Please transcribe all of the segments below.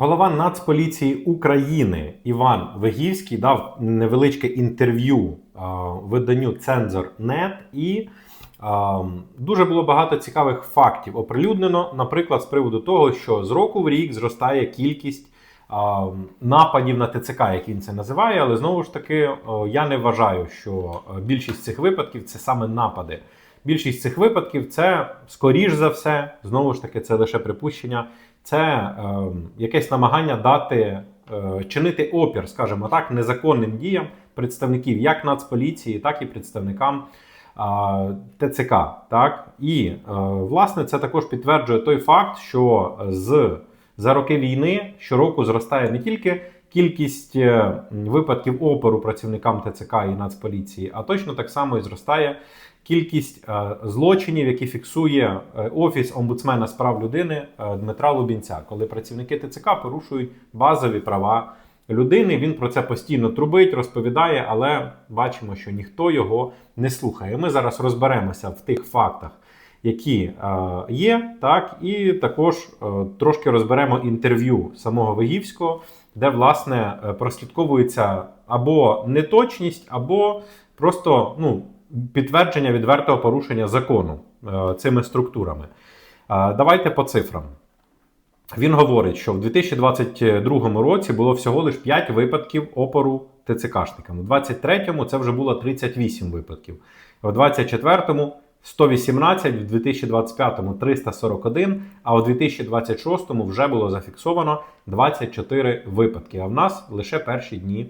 Голова Нацполіції України Іван Вегівський дав невеличке інтерв'ю а, виданню Цензор.нет і а, дуже було багато цікавих фактів оприлюднено, наприклад, з приводу того, що з року в рік зростає кількість а, нападів на ТЦК, як він це називає. Але знову ж таки, я не вважаю, що е, більшість цих випадків це саме напади. Більшість цих випадків це скоріш за все, знову ж таки, це лише припущення. Це е, якесь намагання дати е, чинити опір, скажімо так, незаконним діям представників як Нацполіції, так і представникам е, ТЦК. Так? І е, власне це також підтверджує той факт, що з за роки війни щороку зростає не тільки кількість е, випадків опору працівникам ТЦК і Нацполіції, а точно так само і зростає кількість е, злочинів, які фіксує е, офіс омбудсмена з прав людини Дмитра Лубінця, коли працівники ТЦК порушують базові права людини. Він про це постійно трубить, розповідає, але бачимо, що ніхто його не слухає. Ми зараз розберемося в тих фактах. Які е, є, так і також е, трошки розберемо інтерв'ю самого Вигівського, де власне е, прослідковується або неточність, або просто ну, підтвердження відвертого порушення закону цими структурами. Давайте по цифрам. Він говорить, що в 2022 році було всього лише 5 випадків опору ТЦКшникам. У 2023 це вже було 38 випадків. У 2024 118, в 2025-му 341, а у 2026-му вже було зафіксовано 24 випадки. А в нас лише перші дні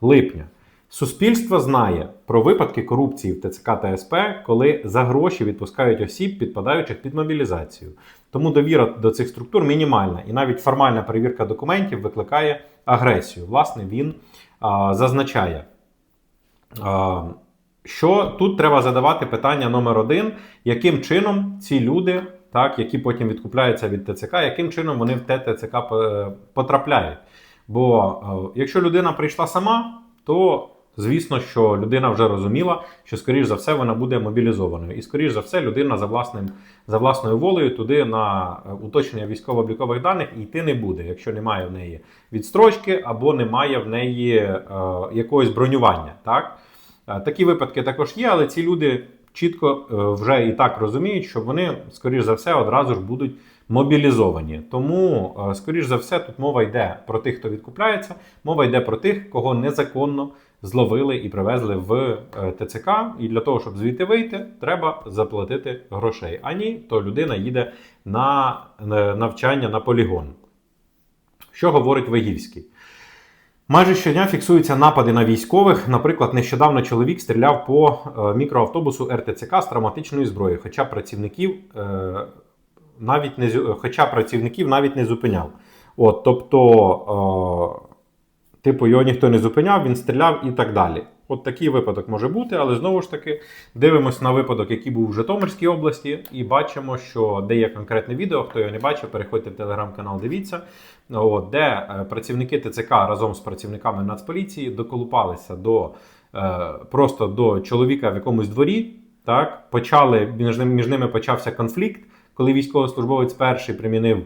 липня. Суспільство знає про випадки корупції в ТЦК та СП, коли за гроші відпускають осіб, підпадаючих під мобілізацію. Тому довіра до цих структур мінімальна, і навіть формальна перевірка документів викликає агресію. Власне, він а, зазначає. А, що тут треба задавати питання номер один: яким чином ці люди, так, які потім відкупляються від ТЦК, яким чином вони в ТЦК е, потрапляють? Бо е, якщо людина прийшла сама, то звісно, що людина вже розуміла, що скоріш за все вона буде мобілізованою, і скоріш за все людина за власним за власною волею туди на е, уточнення військово-облікових даних йти не буде, якщо немає в неї відстрочки або немає в неї е, якогось бронювання. Так? Е, Такі випадки також є, але ці люди чітко е, вже і так розуміють, що вони, скоріш за все, одразу ж будуть мобілізовані. Тому, е, скоріш за все, тут мова йде про тих, хто відкупляється, мова йде про тих, кого незаконно зловили і привезли в ТЦК. І для того, щоб звідти вийти, треба заплатити грошей. А ні, то людина їде на навчання на полігон. Що говорить Вигівський? Майже щодня фіксуються напади на військових. Наприклад, нещодавно чоловік стріляв по е, мікроавтобусу РТЦК з травматичної зброї, хоча працівників е, навіть не хоча працівників навіть не зупиняв. От, тобто, е, типу, його ніхто не зупиняв, він стріляв і так далі. От такий випадок може бути, але знову ж таки дивимось на випадок, який був в Житомирській області, і бачимо, що де є конкретне відео. Хто його не бачив, переходьте в телеграм-канал, дивіться. От, де е, працівники ТЦК разом з працівниками Нацполіції доколупалися до е, просто до чоловіка в якомусь дворі. Так, почали між ними, між ними почався конфлікт, коли військовослужбовець перший примінив, е,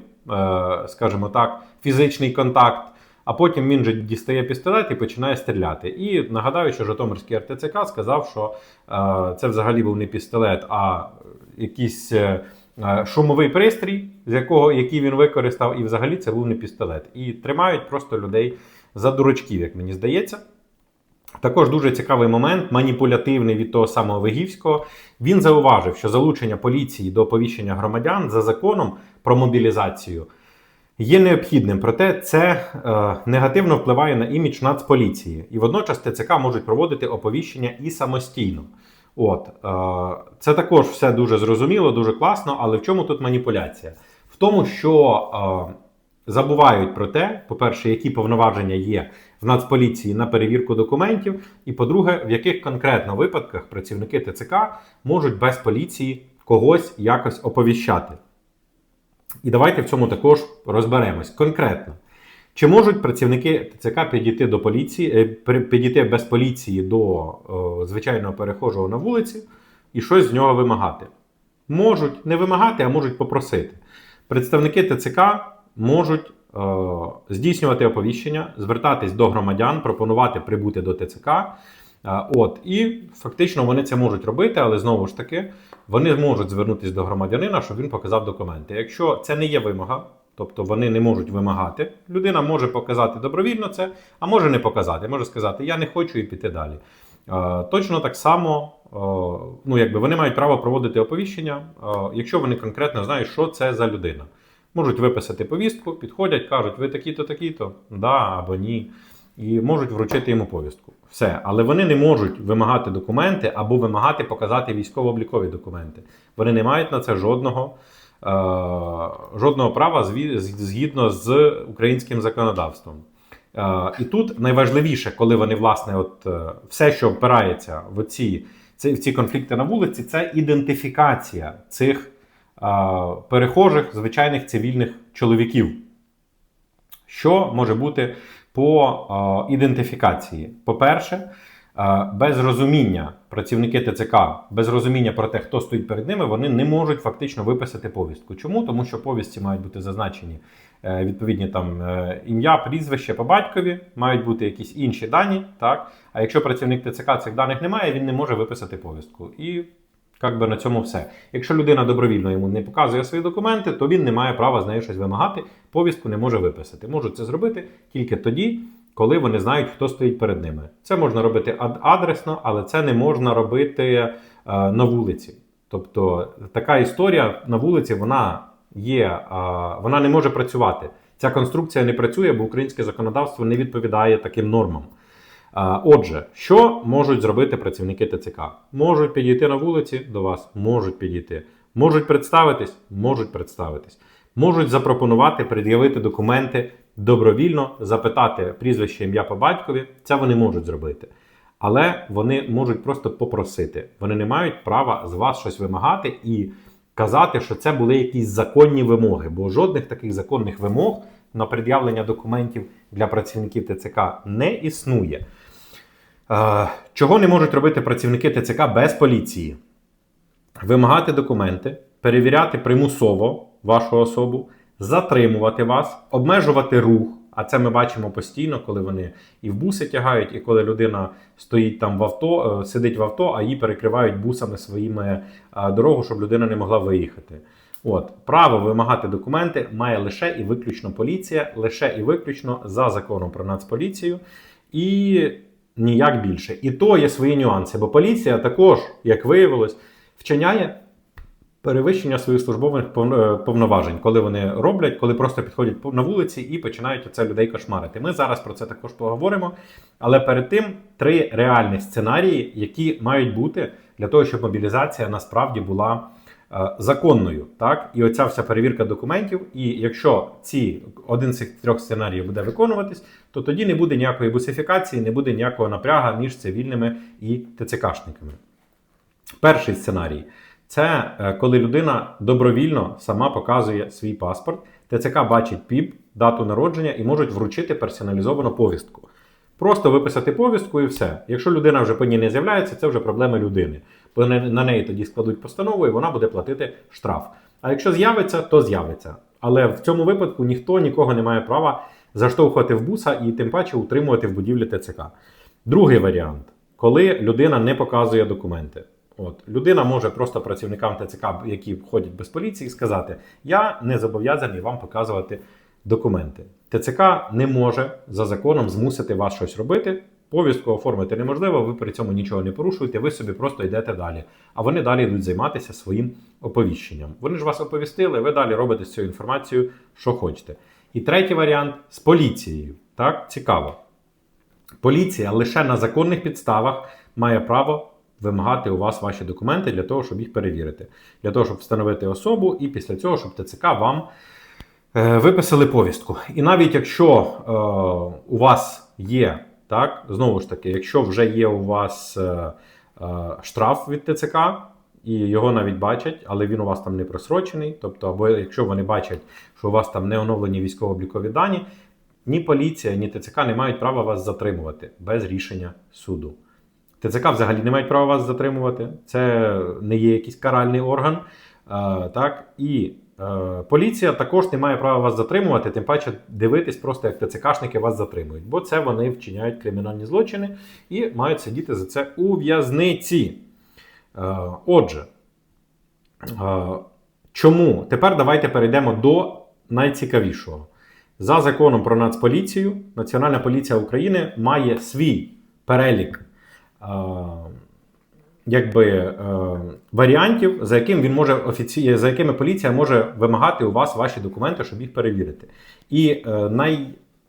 скажімо так, фізичний контакт. А потім він же дістає пістолет і починає стріляти. І нагадаю, що Житомирський РТЦК сказав, що е, це взагалі був не пістолет, а якийсь е, е, шумовий пристрій, з якого який він використав, і взагалі це був не пістолет. І тримають просто людей за дурачків, як мені здається. Також дуже цікавий момент, маніпулятивний від того самого Вигівського. Він зауважив, що залучення поліції до оповіщення громадян за законом про мобілізацію є необхідним, проте це е, негативно впливає на імідж Нацполіції. І водночас ТЦК можуть проводити оповіщення і самостійно. От, е, це також все дуже зрозуміло, дуже класно, але в чому тут маніпуляція? В тому, що е, забувають про те, по-перше, які повноваження є в Нацполіції на перевірку документів, і по-друге, в яких конкретно випадках працівники ТЦК можуть без поліції когось якось оповіщати. І давайте в цьому також розберемось конкретно. Чи можуть працівники ТЦК підійти до поліції, е, підійти без поліції до е, звичайного перехожого на вулиці і щось з нього вимагати? Можуть не вимагати, а можуть попросити. Представники ТЦК можуть здійснювати оповіщення, звертатись до громадян, пропонувати прибути до ТЦК. Е, От, і фактично вони це можуть робити, але знову ж таки, вони можуть звернутися до громадянина, щоб він показав документи. Якщо це не є вимога, тобто вони не можуть вимагати, людина може показати добровільно це, а може не показати. Може сказати, я не хочу і піти далі. Е, Точно так само, е, ну якби вони мають право проводити оповіщення, е, якщо вони конкретно знають, що це за людина. Можуть виписати повістку, підходять, кажуть, ви такі-то, такі-то, да або ні. І можуть вручити йому повістку. Все. Але вони не можуть вимагати документи або вимагати показати військово-облікові документи. Вони не мають на це жодного, е, жодного права згідно з українським законодавством. Е, і тут найважливіше, коли вони, власне, от е, все, що впирається в ці, ці, в ці конфлікти на вулиці, це ідентифікація цих е, перехожих, звичайних цивільних чоловіків. Що може бути по ідентифікації? По-перше, без розуміння працівники ТЦК, без розуміння про те, хто стоїть перед ними, вони не можуть фактично виписати повістку. Чому? Тому що повістці мають бути зазначені е, відповідні там е, ім'я, прізвище по батькові, мають бути якісь інші дані. Так? А якщо працівник ТЦК цих даних немає, він не може виписати повістку. І як би на цьому все. Якщо людина добровільно йому не показує свої документи, то він не має права з нею щось вимагати, повістку не може виписати. Можуть це зробити тільки тоді, коли вони знають, хто стоїть перед ними. Це можна робити ад- адресно, але це не можна робити е, на вулиці. Тобто така історія на вулиці вона є, е, вона не може працювати. Ця конструкція не працює, бо українське законодавство не відповідає таким нормам. Отже, що можуть зробити працівники ТЦК? Можуть підійти на вулиці до вас, можуть підійти, можуть представитись, можуть представитись, можуть запропонувати пред'явити документи добровільно, запитати прізвище ім'я по батькові. Це вони можуть зробити. Але вони можуть просто попросити. Вони не мають права з вас щось вимагати і казати, що це були якісь законні вимоги, бо жодних таких законних вимог на пред'явлення документів для працівників ТЦК не існує. Е, Чого не можуть робити працівники ТЦК без поліції? Вимагати документи, перевіряти примусово вашу особу, затримувати вас, обмежувати рух. А це ми бачимо постійно, коли вони і в буси тягають, і коли людина стоїть там в авто, е, сидить в авто, а її перекривають бусами своїми е, дорогу, щоб людина не могла виїхати. От право вимагати документи має лише і виключно поліція, лише і виключно за законом про нацполіцію, і ніяк більше. І то є свої нюанси, бо поліція також, як виявилось, вчиняє перевищення своїх службових е, повноважень, коли вони роблять, коли просто підходять на вулиці і починають оце людей кошмарити. Ми зараз про це також поговоримо. Але перед тим три реальні сценарії, які мають бути для того, щоб мобілізація насправді була законною. Так? І оця вся перевірка документів. І якщо ці один з цих трьох сценаріїв буде виконуватись, то тоді не буде ніякої бусифікації, не буде ніякого напряга між цивільними і ТЦКшниками. Перший сценарій це е, коли людина добровільно сама показує свій паспорт. ТЦК бачить ПІП, дату народження і можуть вручити персоналізовану повістку. Просто виписати повістку і все. Якщо людина вже по ній не з'являється, це вже проблеми людини. На неї тоді складуть постанову і вона буде платити штраф. А якщо з'явиться, то з'явиться. Але в цьому випадку ніхто нікого не має права заштовхувати в буса і тим паче утримувати в будівлі ТЦК. Другий варіант, коли людина не показує документи. От людина може просто працівникам ТЦК, які ходять без поліції, сказати: Я не зобов'язаний вам показувати документи. ТЦК не може за законом змусити вас щось робити. Повістку оформити неможливо, ви при цьому нічого не порушуєте, ви собі просто йдете далі. А вони далі йдуть займатися своїм оповіщенням. Вони ж вас оповістили, ви далі робите з цією інформацією, що хочете. І третій варіант з поліцією. Так, цікаво. Поліція лише на законних підставах має право вимагати у вас ваші документи для того, щоб їх перевірити, для того, щоб встановити особу, і після цього, щоб ТЦК вам е, виписали повістку. І навіть якщо е, у вас є, так, знову ж таки, якщо вже є у вас е, е, штраф від ТЦК, і його навіть бачать, але він у вас там не просрочений. Тобто, або якщо вони бачать, що у вас там не оновлені військово-облікові дані, ні поліція, ні ТЦК не мають права вас затримувати без рішення суду. ТЦК взагалі не мають права вас затримувати. Це не є якийсь каральний орган. Е, так? І поліція також не має права вас затримувати, тим паче дивитись просто, як ТЦКшники вас затримують, бо це вони вчиняють кримінальні злочини і мають сидіти за це у в'язниці. Е, отже, е, чому? Тепер давайте перейдемо до найцікавішого. За законом про Нацполіцію, Національна поліція України має свій перелік е, якби, е, варіантів, за яким він може офіці... за якими поліція може вимагати у вас ваші документи, щоб їх перевірити. І е, най...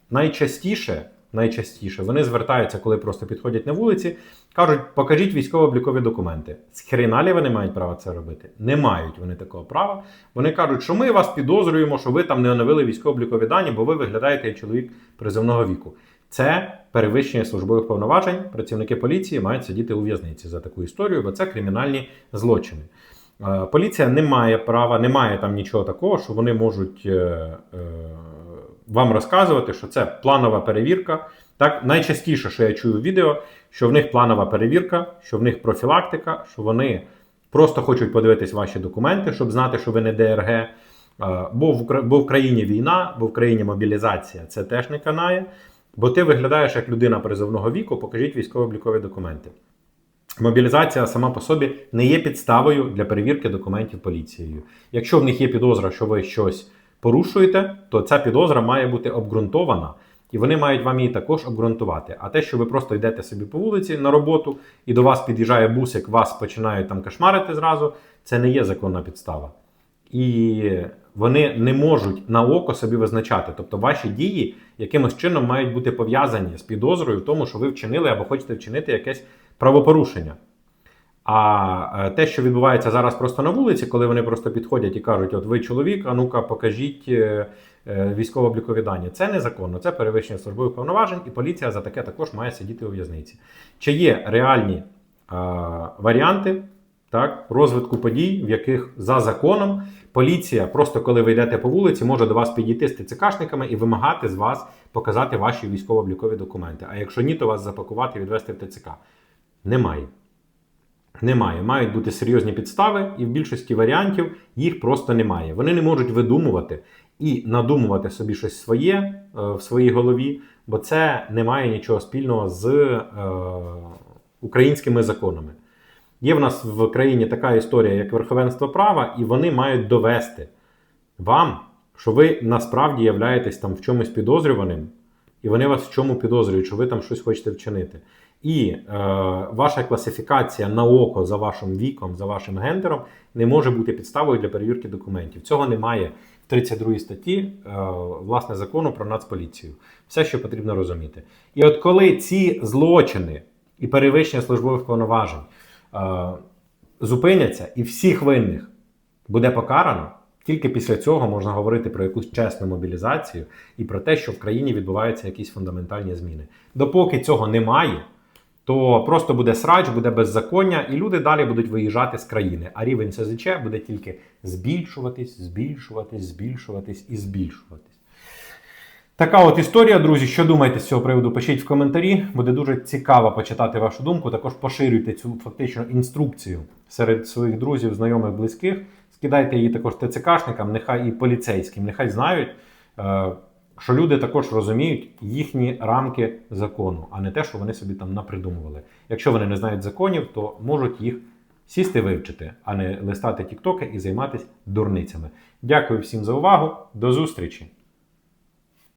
найчастіше, найчастіше вони звертаються, коли просто підходять на вулиці, кажуть, покажіть військово-облікові документи. З хрена вони мають право це робити? Не мають вони такого права. Вони кажуть, що ми вас підозрюємо, що ви там не оновили військово-облікові дані, бо ви виглядаєте як чоловік призовного віку. Це перевищення службових повноважень. Працівники поліції мають сидіти у в'язниці за таку історію, бо це кримінальні злочини. Е, Поліція не має права, не має там нічого такого, що вони можуть е, е, вам розказувати, що це планова перевірка. Так, найчастіше, що я чую в відео, що в них планова перевірка, що в них профілактика, що вони просто хочуть подивитись ваші документи, щоб знати, що ви не ДРГ. Бо в, Укра- бо в країні війна, бо в країні мобілізація, це теж не канає. Бо ти виглядаєш як людина призовного віку, покажіть військово-облікові документи. Мобілізація сама по собі не є підставою для перевірки документів поліцією. Якщо в них є підозра, що ви щось порушуєте, то ця підозра має бути обґрунтована, і вони мають вам її також обґрунтувати. А те, що ви просто йдете собі по вулиці на роботу, і до вас під'їжджає бусик, вас починають там кошмарити зразу, це не є законна підстава. І вони не можуть на око собі визначати. Тобто ваші дії якимось чином мають бути пов'язані з підозрою в тому, що ви вчинили або хочете вчинити якесь правопорушення. А е, те, що відбувається зараз просто на вулиці, коли вони просто підходять і кажуть: от ви чоловік, а ну-ка покажіть е, е, військово-облікові дані. Це незаконно, це перевищення службових повноважень, і поліція за таке також має сидіти у в'язниці. Чи є реальні е, варіанти так, розвитку подій, в яких за законом поліція, просто коли ви йдете по вулиці, може до вас підійти з ТЦКшниками і вимагати з вас показати ваші військово-облікові документи. А якщо ні, то вас запакувати і відвести в ТЦК. Немає. Немає. Мають бути серйозні підстави, і в більшості варіантів їх просто немає. Вони не можуть видумувати і надумувати собі щось своє е, в своїй голові, бо це не має нічого спільного з е, українськими законами. Є в нас в країні така історія, як верховенство права, і вони мають довести вам, що ви насправді являєтесь там в чомусь підозрюваним, і вони вас в чому підозрюють, що ви там щось хочете вчинити. І е, ваша класифікація на око за вашим віком, за вашим гендером не може бути підставою для перевірки документів. Цього немає в 32 статті е, власне закону про нацполіцію. Все, що потрібно розуміти. І от коли ці злочини і перевищення службових повноважень зупиняться, і всіх винних буде покарано. Тільки після цього можна говорити про якусь чесну мобілізацію і про те, що в країні відбуваються якісь фундаментальні зміни. Допоки цього немає, то просто буде срач, буде беззаконня, і люди далі будуть виїжджати з країни. А рівень СЗЧ буде тільки збільшуватись, збільшуватись, збільшуватись і збільшуватись. Така от історія, друзі. Що думаєте з цього приводу? Пишіть в коментарі. Буде дуже цікаво почитати вашу думку. Також поширюйте цю фактично інструкцію серед своїх друзів, знайомих, близьких. Скидайте її також ТЦКшникам, нехай і поліцейським, нехай знають, е, що люди також розуміють їхні рамки закону, а не те, що вони собі там напридумували. Якщо вони не знають законів, то можуть їх сісти вивчити, а не листати тіктоки і займатися дурницями. Дякую всім за увагу. До зустрічі!